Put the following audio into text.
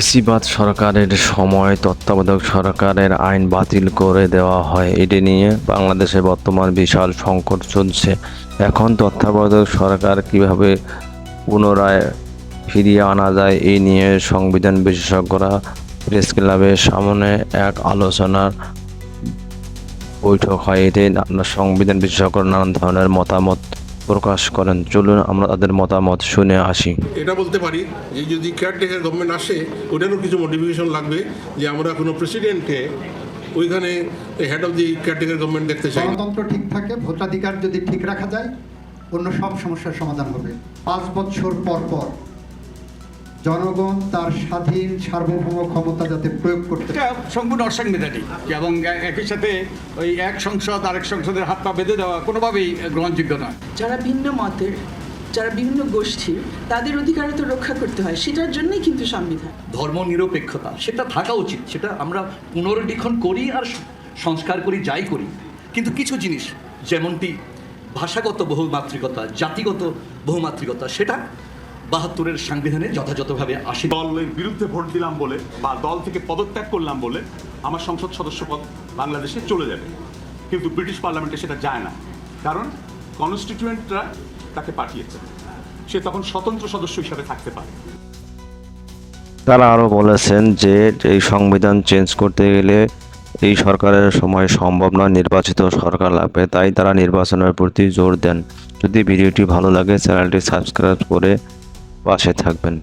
ফেসিবাদ সরকারের সময় তত্ত্বাবধায়ক সরকারের আইন বাতিল করে দেওয়া হয়। এটি নিয়ে বাংলাদেশে বর্তমান বিশাল সংকট চলছে। এখন তত্ত্বাবধায়ক সরকার কীভাবে পুনরায় ফিরিয়ে আনা যায় এই নিয়ে সংবিধান বিশেষজ্ঞরা প্রেস ক্লাবের সামনে এক আলোচনার বৈঠক হয়। এতে সংবিধান বিশেষজ্ঞরা নানান ধরনের মতামত প্রকাশ করেন। চলুন আমরা তাদের মতামত শুনে আসি। এটা বলতে পারি যে যদি কেয়ারটেকার গভর্নমেন্ট আসে ওটারও কিছু মোটিভেশন লাগবে যে আমরা কোনো প্রেসিডেন্টকে ওইখানে head of the caretaker government দেখতে চাই। গণতন্ত্র ঠিক থাকে ভোটাধিকার যদি ঠিক রাখা যায় অন্য সব সমস্যার সমাধান হবে। পাঁচ বছর পর পর জনগণ তার স্বাধীন সার্বভৌম ক্ষমতা যাতে প্রয়োগ করতে সম্পূর্ণ অসাংবিধানিক এবং একই সাথে ওই এক সংসদ আরেক সংসদের হাত পা বেঁধে দেওয়া কোনোভাবেই গ্রহণযোগ্য নয়। যারা ভিন্ন মতের যারা বিভিন্ন গোষ্ঠীর তাদের অধিকারও তো রক্ষা করতে হয়। সেটার জন্যই কিন্তু সংবিধান। ধর্মনিরপেক্ষতা সেটা থাকা উচিত। সেটা আমরা পুনর্লিখন করি আর সংস্কার করি যাই করি। কিন্তু কিছু জিনিস যেমনটি ভাষাগত বহুমাত্রিকতা জাতিগত বহুমাত্রিকতা সেটা বাহাত্তরের সাংবিধানে যথাযথভাবে আসে। দলের বিরুদ্ধে ভোট দিলাম বলে বা দল থেকে পদত্যাগ করলাম বলে আমার সংসদ সদস্য পদ বাংলাদেশে চলে যাবে। কিন্তু ব্রিটিশ পার্লামেন্টে সেটা যায় না। কারণ কনস্টিটিউয়েন্টরা তাকে পাঠিয়েছে। সে তখন স্বতন্ত্র সদস্য হিসাবে থাকতে পারে। তারা আরও বলেছেন যে এই সংবিধান চেঞ্জ করতে গেলে এই সরকারের সময় সম্ভব নয় নির্বাচিত সরকার লাগবে। তাই তারা নির্বাচনের প্রতি জোর দেন। যদি ভিডিওটি ভালো লাগে চ্যানেলটি সাবস্ক্রাইব করে পাশে থাকবেন।